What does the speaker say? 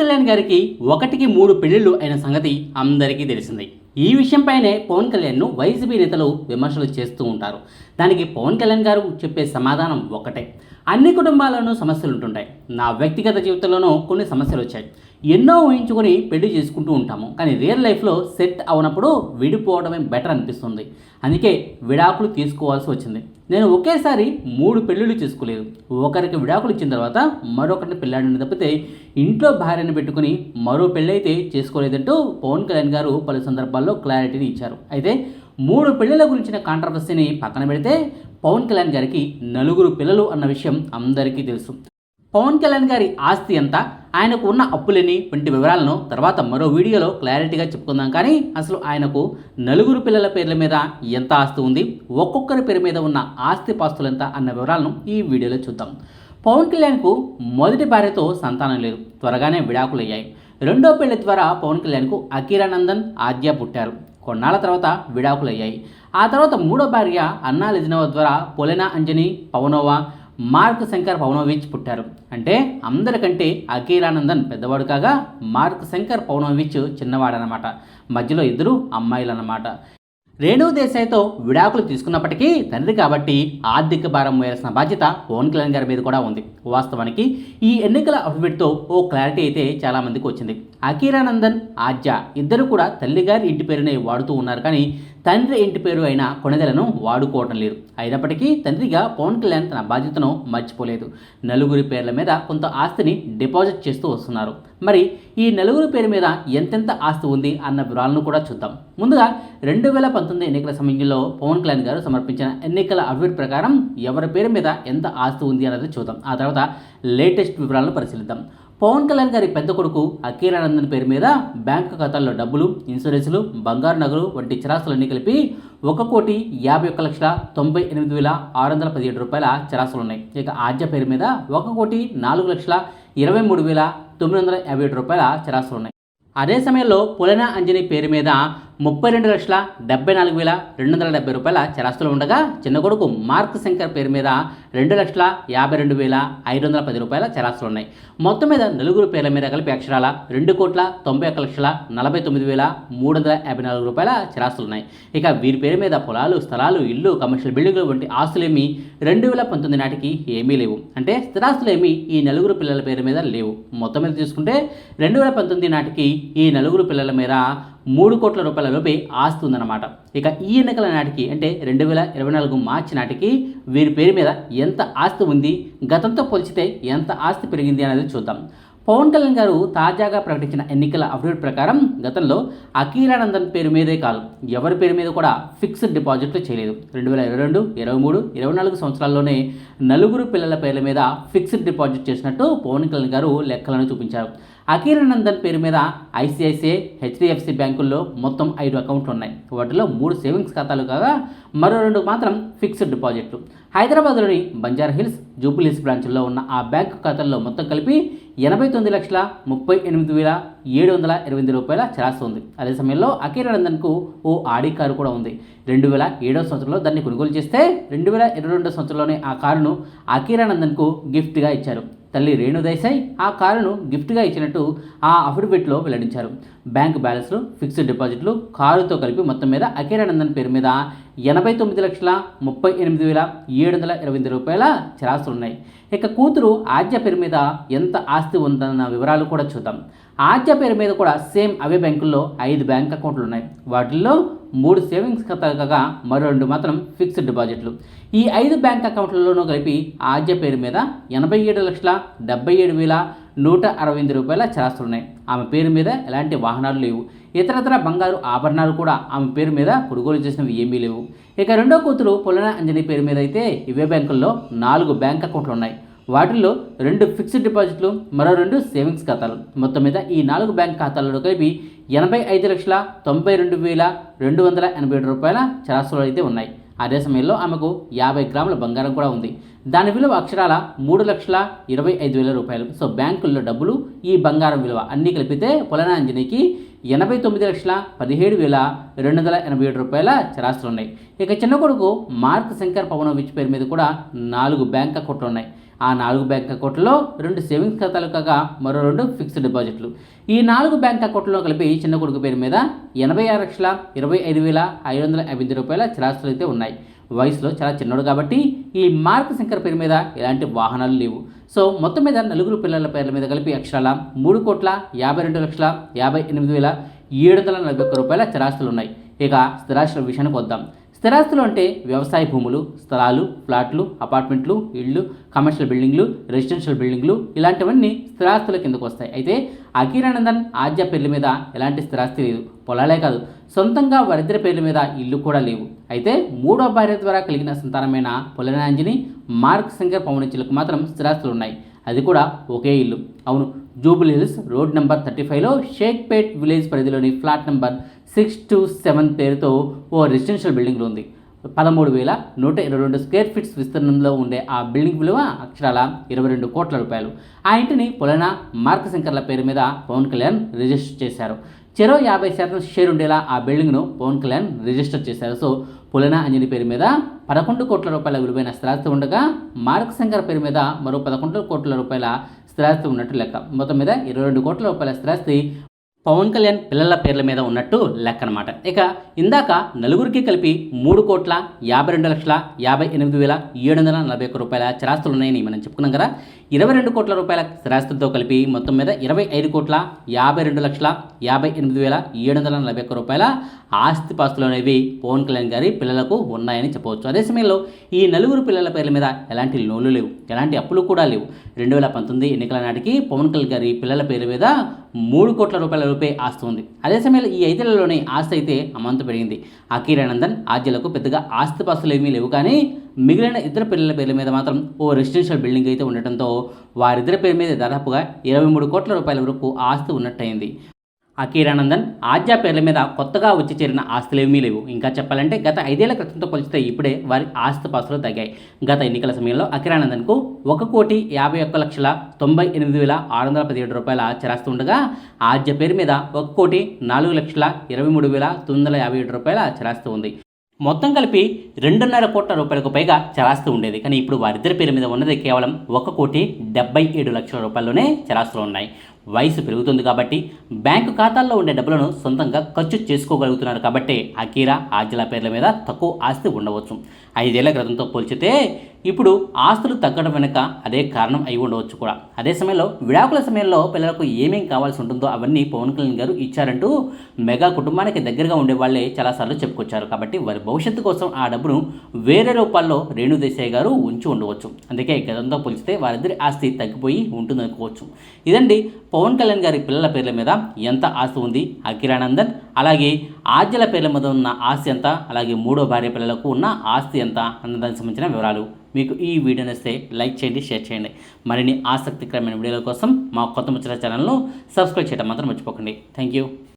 కళ్యాణ్ గారికి ఒకటికి మూడు పెళ్ళిళ్ళు అయిన సంగతి అందరికీ తెలిసింది. ఈ విషయంపైనే పవన్ కళ్యాణ్ను వైసీపీ నేతలు విమర్శలు చేస్తూ ఉంటారు. దానికి పవన్ కళ్యాణ్ గారు చెప్పే సమాధానం ఒకటే. అన్ని కుటుంబాల్లోనూ సమస్యలు ఉంటుంటాయి. నా వ్యక్తిగత జీవితంలోనూ కొన్ని సమస్యలు వచ్చాయి. ఎన్నో ఊహించుకొని పెళ్ళి చేసుకుంటూ ఉంటాము. కానీ రియల్ లైఫ్లో సెట్ అవునప్పుడు విడిపోవడమే బెటర్ అనిపిస్తుంది. అందుకే విడాకులు తీసుకోవాల్సి వచ్చింది. నేను ఒకేసారి మూడు పెళ్ళిళ్ళు చేసుకోలేదు. ఒకరికి విడాకులు ఇచ్చిన తర్వాత మరొకరిని పెళ్ళాడిని తప్పితే ఇంట్లో భార్యను పెట్టుకుని మరో పెళ్ళైతే చేసుకోలేదంటూ పవన్ కళ్యాణ్ గారు పలు సందర్భాల్లో క్లారిటీని ఇచ్చారు. అయితే మూడు పెళ్ళిల గురించిన కాంట్రవర్సీని పక్కన పెడితే పవన్ కళ్యాణ్ గారికి నలుగురు పిల్లలు అన్న విషయం అందరికీ తెలుసు. పవన్ కళ్యాణ్ గారి ఆస్తి ఎంత? ఆయనకు ఉన్న అప్పులని వంటి వివరాలను తర్వాత మరో వీడియోలో క్లారిటీగా చెప్పుకుందాం. కానీ అసలు ఆయనకు నలుగురు పిల్లల పేర్ల మీద ఎంత ఆస్తి ఉంది? ఒక్కొక్కరి పేరు మీద ఉన్న ఆస్తి పాస్తులు ఎంత అన్న వివరాలను ఈ వీడియోలో చూద్దాం. పవన్ కళ్యాణ్కు మొదటి భార్యతో సంతానం లేదు. త్వరగానే విడాకులయ్యాయి. రెండో పెళ్ళి ద్వారా పవన్ కళ్యాణ్కు అఖీరానందన్ ఆద్య పుట్టారు. కొన్నాళ్ళ తర్వాత విడాకులయ్యాయి. ఆ తర్వాత మూడో భార్య అన్నా లిజినోవా ద్వారా Polena Anjani Pavanova Mark Shankar Pavanovich పుట్టారు. అంటే అందరికంటే అఖిలానందన్ పెద్దవాడు కాగా మార్క్ శంకర్ పౌనోవిచ్ చిన్నవాడనమాట. మధ్యలో ఇద్దరు అమ్మాయిలన్నమాట రేణు దేశాయ్తో విడాకులు తీసుకున్నప్పటికీ తండ్రి కాబట్టి ఆర్థిక భారం వేయాల్సిన బాధ్యత పవన్ కళ్యాణ్ గారి మీద కూడా ఉంది. వాస్తవానికి ఈ ఎన్నికల అఫిడవిట్తో ఓ క్లారిటీ అయితే చాలా మందికి వచ్చింది. అకీరానందన్ ఆద్య ఇద్దరు కూడా తల్లిగారి ఇంటి పేరునే వాడుతూ ఉన్నారు. కానీ తండ్రి ఇంటి పేరు అయిన కొనెదలను వాడుకోవటం లేదు. అయినప్పటికీ తండ్రిగా పవన్ కళ్యాణ్ తన బాధ్యతను మర్చిపోలేదు. నలుగురి పేర్ల మీద కొంత ఆస్తిని డిపాజిట్ చేస్తూ వస్తున్నారు. మరి ఈ నలుగురి పేరు మీద ఎంతెంత ఆస్తి ఉంది అన్న వివరాలను కూడా చూద్దాం. ముందుగా రెండు వేల పంతొమ్మిది ఎన్నికల సమయంలో పవన్ కళ్యాణ్ గారు సమర్పించిన ఎన్నికల అఫిడవిట్ ప్రకారం ఎవరి పేరు మీద ఎంత ఆస్తి ఉంది అన్నది చూద్దాం. ఆ తర్వాత లేటెస్ట్ వివరాలను పరిశీలిద్దాం. పవన్ కళ్యాణ్ గారి పెద్ద కొడుకు అఖీరానందన్ పేరు మీద బ్యాంకు ఖాతాల్లో డబ్బులు ఇన్సూరెన్సులు బంగారు నగలు వంటి చిరాస్తులన్నీ కలిపి ఒక కోటి యాభై ఒక్క లక్షల తొంభై ఎనిమిది వేల ఆరు వందల పదిహేడు రూపాయల చిరాస్తులు ఉన్నాయి ఇక ఆద్య పేరు మీద ఒక కోటి నాలుగు లక్షల ఇరవై మూడు వేల తొమ్మిది వందల యాభై ఏడు రూపాయల చిరాస్తులు ఉన్నాయి అదే సమయంలో పులన అంజని పేరు మీద ముప్పై రెండు లక్షల డెబ్బై నాలుగు వేల రెండు వందల డెబ్బై రూపాయల చరాస్తులు ఉండగా చిన్న కొడుకు మార్క్ శంకర్ పేరు మీద రెండు లక్షల యాభై రెండు వేల ఐదు వందల పది రూపాయల చరాస్తులు ఉన్నాయి. మొత్తం మీద నలుగురు పేర్ల మీద కలిపి అక్షరాల రెండు కోట్ల తొంభై ఒక్క లక్షల నలభై తొమ్మిది వేల మూడు వందల యాభై నాలుగు రూపాయల చరాస్తులు ఉన్నాయి. ఇక వీరి పేరు మీద పొలాలు స్థలాలు ఇల్లు కమర్షియల్ బిల్డింగ్లు వంటి ఆస్తులేమీ రెండు వేల పంతొమ్మిది నాటికి ఏమీ లేవు. అంటే స్థిరాస్తులు ఏమీ ఈ నలుగురు పిల్లల పేరు మీద లేవు. మొత్తం మీద చూసుకుంటే రెండు వేల పంతొమ్మిది నాటికి ఈ నలుగురు పిల్లల మీద మూడు కోట్ల రూపాయల లోపే ఆస్తి ఉందన్నమాట. ఇక ఈ ఎన్నికల నాటికి అంటే రెండు వేల ఇరవై నాలుగు మార్చి నాటికి వీరి పేరు మీద ఎంత ఆస్తి ఉంది గతంతో పోల్చితే ఎంత ఆస్తి పెరిగింది అనేది చూద్దాం. పవన్ కళ్యాణ్ గారు తాజాగా ప్రకటించిన ఎన్నికల అప్డేట్ ప్రకారం గతంలో అఖీలానందన్ పేరు మీదే కాదు ఎవరి పేరు మీద కూడా ఫిక్స్డ్ డిపాజిట్లు చేయలేదు. రెండు వేల ఇరవై రెండు ఇరవై మూడు ఇరవై నాలుగు సంవత్సరాల్లోనే నలుగురు పిల్లల పేర్ల మీద ఫిక్స్డ్ డిపాజిట్ చేసినట్టు పవన్ కళ్యాణ్ గారు లెక్కలను చూపించారు. అఖీరానందన్ పేరు మీద ఐసిఐసిఐ హెచ్డిఎఫ్సి బ్యాంకుల్లో మొత్తం ఐదు అకౌంట్లు ఉన్నాయి. వాటిలో మూడు సేవింగ్స్ ఖాతాలు కాగా మరో రెండు మాత్రం ఫిక్స్డ్ డిపాజిట్లు. హైదరాబాద్లోని బంజారా హిల్స్ జూబిలీస్ బ్రాంచ్లో ఉన్న ఆ బ్యాంకు ఖాతాల్లో మొత్తం కలిపి ఎనభై తొమ్మిది లక్షల ముప్పై ఎనిమిది వేల ఏడు వందల ఇరవై ఎనిమిది రూపాయల చరాస్తి ఉంది. అదే సమయంలో అఖీరానందన్కు ఓ ఆడి కారు కూడా ఉంది. రెండు వేల ఏడవ సంవత్సరంలో దాన్ని కొనుగోలు చేస్తే రెండు వేల ఇరవై రెండో సంవత్సరంలోనే ఆ కారును అఖీరానందన్కు గిఫ్ట్గా ఇచ్చారు. తల్లి రేణు దేశాయ్ ఆ కారును గిఫ్ట్గా ఇచ్చినట్టు ఆ అఫిడవిట్లో వెల్లడించారు. బ్యాంక్ బ్యాలెన్స్లు ఫిక్స్డ్ డిపాజిట్లు కారుతో కలిపి మొత్తం మీద అఖీరానందన్ పేరు మీద ఎనభై తొమ్మిది లక్షల ముప్పై ఎనిమిది వేల ఏడు వందల ఇరవై ఎనిమిది రూపాయల చరాస్తులు ఉన్నాయి. ఇక కూతురు ఆద్య పేరు మీద ఎంత ఆస్తి ఉందన్న వివరాలు కూడా చూద్దాం. ఆద్య పేరు మీద కూడా సేమ్ అవే బ్యాంకుల్లో ఐదు బ్యాంక్ అకౌంట్లు ఉన్నాయి. వాటిల్లో మూడు సేవింగ్స్ ఖాతాలు కాగా మరో రెండు మాత్రం ఫిక్స్డ్ డిపాజిట్లు. ఈ ఐదు బ్యాంక్ అకౌంట్లలోనూ కలిపి ఆద్య పేరు మీద ఎనభై ఏడు లక్షల డెబ్బై ఏడు వేల నూట అరవై ఎనిమిది రూపాయల చరాస్తులు ఉన్నాయి. ఆమె పేరు మీద ఎలాంటి వాహనాలు లేవు. ఇతరతర బంగారు ఆభరణాలు కూడా ఆమె పేరు మీద కొనుగోలు చేసినవి ఏమీ లేవు. ఇక రెండో కూతురు పొలన అంజని పేరు మీద అయితే ఇవే బ్యాంకుల్లో నాలుగు బ్యాంక్ అకౌంట్లు ఉన్నాయి. వాటిల్లో రెండు ఫిక్స్డ్ డిపాజిట్లు మరో రెండు సేవింగ్స్ ఖాతాలు. మొత్తం మీద ఈ నాలుగు బ్యాంక్ ఖాతాలలో కలిపి ఎనభై ఐదు లక్షల తొంభై రెండు వేల రెండు వందల ఎనభై ఏడు రూపాయల చరాస్తులు అయితే ఉన్నాయి. అదే సమయంలో ఆమెకు యాభై గ్రాముల బంగారం కూడా ఉంది. దాని విలువ అక్షరాల మూడు లక్షల ఇరవై ఐదు వేల రూపాయలు. సో బ్యాంకుల్లో డబ్బులు ఈ బంగారం విలువ అన్నీ కలిపితే పొలనాంజనికి ఎనభై తొమ్మిది లక్షల పదిహేడు వేల రెండు వందల ఎనభై ఏడు రూపాయల చరాస్తులు ఉన్నాయి ఇక చిన్న కొడుకు మార్క్ శంకర్ పవనోవిచ్ పేరు మీద కూడా నాలుగు బ్యాంక్ అకౌంట్లు ఉన్నాయి. ఆ నాలుగు బ్యాంక్ అకౌంట్లో రెండు సేవింగ్స్ ఖాతాలు కాగా మరో రెండు ఫిక్స్డ్ డిపాజిట్లు. ఈ నాలుగు బ్యాంక్ అకౌంట్లో కలిపి చిన్న కొడుకు పేరు మీద ఎనభై ఆరు లక్షల ఇరవై ఐదు వేల ఐదు వందల యాభై ఎనిమిది రూపాయల చిరాస్తులు అయితే ఉన్నాయి. వయసులో చాలా చిన్నోడు కాబట్టి ఈ మార్క్ శంకర్ పేరు మీద ఎలాంటి వాహనాలు లేవు. సో మొత్తం మీద నలుగురు పిల్లల పేర్ల మీద కలిపి అక్షరాల మూడు కోట్ల యాభై రెండు లక్షల యాభై ఎనిమిది వేల ఏడు వందల నలభై ఒక్క రూపాయల స్థిరాస్తులు ఉన్నాయి. ఇక స్థిరాస్తుల విషయానికి వద్దాం. స్థిరాస్తులు అంటే వ్యవసాయ భూములు స్థలాలు ఫ్లాట్లు అపార్ట్మెంట్లు ఇళ్ళు కమర్షియల్ బిల్డింగ్లు రెసిడెన్షియల్ బిల్డింగ్లు ఇలాంటివన్నీ స్థిరాస్తుల కిందకు వస్తాయి. అయితే అఖీరానందన్ ఆద్య పేర్ల మీద ఎలాంటి స్థిరాస్తి లేదు. పొలాలే కాదు సొంతంగా వారిద్దరి పేర్ల మీద ఇల్లు కూడా లేవు. అయితే మూడో భార్య ద్వారా కలిగిన సంతానమైన పొలనాంజని మార్క్ శంకర్ పవనిచ్చులకు మాత్రం స్థిరాస్తులు ఉన్నాయి. అది కూడా ఒకే ఇల్లు. అవును Jubilee Hills road number thirty ఫైవ్లో షేక్పేట్ విలేజ్ పరిధిలోని flat number six two seven పేరుతో ఓ రెసిడెన్షియల్ బిల్డింగ్లో ఉంది. పదమూడు వేల నూట ఇరవై రెండు స్క్వేర్ ఫీట్స్ విస్తీర్ణంలో ఉండే ఆ బిల్డింగ్ విలువ అక్షరాల ఇరవై రెండు కోట్ల రూపాయలు. ఆ ఇంటిని పొలన మార్క్ శంకర్ల పేరు మీద పవన్ కళ్యాణ్ రిజిస్టర్ చేశారు. చెరో యాభై శాతం షేర్ ఉండేలా ఆ బిల్డింగ్ను పవన్ కళ్యాణ్ రిజిస్టర్ చేశారు. సో పులన అంజని పేరు మీద పదకొండు కోట్ల రూపాయల విలువైన స్థిరాస్తి ఉండగా మార్క్ శంకర్ పేరు మీద మరో పదకొండు కోట్ల రూపాయల స్థిరాస్తి ఉన్నట్టు లెక్క. మొత్తం మీద ఇరవై రెండు కోట్ల రూపాయల స్థిరాస్తి పవన్ కళ్యాణ్ పిల్లల పేర్ల మీద ఉన్నట్టు లెక్క అనమాట ఇక ఇందాక నలుగురికి కలిపి మూడు కోట్ల యాభై రెండు లక్షల యాభై ఎనిమిది వేల ఏడు వందల నలభై ఒక్క రూపాయల స్థిరాస్తులు ఉన్నాయని మనం చెప్పుకున్నాం కదా. ఇరవై రెండు కోట్ల రూపాయల స్థిరాస్తులతో కలిపి మొత్తం మీద ఇరవై ఐదు కోట్ల యాభై రెండు లక్షల యాభై ఎనిమిది వేల ఏడు వందల నలభై ఒక్క రూపాయల ఆస్తి పాస్తులు అనేవి పవన్ కళ్యాణ్ గారి పిల్లలకు ఉన్నాయని చెప్పవచ్చు. అదే సమయంలో ఈ నలుగురు పిల్లల పేర్ల మీద ఎలాంటి లోన్లు లేవు ఎలాంటి అప్పులు కూడా లేవు. రెండు వేల పంతొమ్మిది ఎన్నికల నాటికి పవన్ కళ్యాణ్ గారి పిల్లల పేర్ల మీద మూడు కోట్ల రూపాయల రూపాయి ఆస్తి ఉంది. అదే సమయంలో ఈ ఐదేళ్ళలోనే ఆస్తి అయితే అమాంతం పెరిగింది. అకీరానందన్ ఆద్యలకు పెద్దగా ఆస్తి పాస్తులు ఏమీ లేవు కానీ మిగిలిన ఇద్దరు పిల్లల పేర్ల మీద మాత్రం ఓ రెసిడెన్షియల్ బిల్డింగ్ అయితే ఉండటంతో వారిద్దరి పేరు మీద దాదాపుగా ఇరవై మూడు కోట్ల రూపాయల వరకు ఆస్తి ఉన్నట్టయింది. అకీరానందన్ ఆద్య పేర్ల మీద కొత్తగా వచ్చి చేరిన ఆస్తులేమీ లేవు. ఇంకా చెప్పాలంటే గత ఐదేళ్ళ క్రితంతో పోల్చితే ఇప్పుడే వారి ఆస్తిపాస్తులు తగ్గాయి. గత ఎన్నికల సమయంలో అకిరానందన్కు ఒక కోటి యాభై ఒక్క లక్షల తొంభై ఎనిమిది వేల ఆరు వందల పదిహేడు రూపాయల చరాస్తూ ఉండగా ఆద్య పేరు మీద ఒక కోటి నాలుగు లక్షల ఇరవై మూడు వేల తొమ్మిది వందల యాభై ఏడు రూపాయల చరాస్తూ ఉంది. మొత్తం కలిపి రెండున్నర కోట్ల రూపాయలకు పైగా చరాస్తు ఉండేది. కానీ ఇప్పుడు వారిద్దరి పేరు మీద ఉన్నది కేవలం ఒక కోటి డెబ్బై ఏడు లక్షల రూపాయల్లోనే చరాస్తులు ఉన్నాయి. వయసు పెరుగుతుంది కాబట్టి బ్యాంకు ఖాతాల్లో ఉండే డబ్బులను సొంతంగా ఖర్చు చేసుకోగలుగుతున్నారు కాబట్టి అకీరా ఆజ్యల పేర్ల మీద తక్కువ ఆస్తి ఉండవచ్చు. ఐదేళ్ళ క్రితంతో పోల్చితే ఇప్పుడు ఆస్తులు తగ్గడం వెనుక అదే కారణం అయి ఉండవచ్చు కూడా. అదే సమయంలో విడాకుల సమయంలో పిల్లలకు ఏమేం కావాల్సి ఉంటుందో అవన్నీ పవన్ కళ్యాణ్ గారు ఇచ్చారంటూ మెగా కుటుంబానికి దగ్గరగా ఉండే వాళ్ళే చాలాసార్లు చెప్పుకొచ్చారు కాబట్టి వారి భవిష్యత్తు కోసం ఆ డబ్బును వేరే రూపాల్లో రేణుదేశాయ్ గారు ఉంచి ఉండవచ్చు. అందుకే గతంతో పోల్చితే వారిద్దరి ఆస్తి తగ్గిపోయి ఉంటుందనుకోవచ్చు. ఇదండి పవన్ కళ్యాణ్ గారి పిల్లల పేర్ల మీద ఎంత ఆస్తి ఉంది? అఖిరానందన్ అలాగే ఆద్యల పేర్ల మీద ఉన్న ఆస్తి ఎంత? అలాగే మూడో భార్య పిల్లలకు ఉన్న ఆస్తి ఎంత? అన్నదానికి సంబంధించిన వివరాలు మీకు ఈ వీడియో నచ్చితే లైక్ చేయండి షేర్ చేయండి. మరిన్ని ఆసక్తికరమైన వీడియోల కోసం మా కొత్త ముచ్చట ఛానల్ను సబ్స్క్రైబ్ చేయడం మాత్రం మర్చిపోకండి. Thank you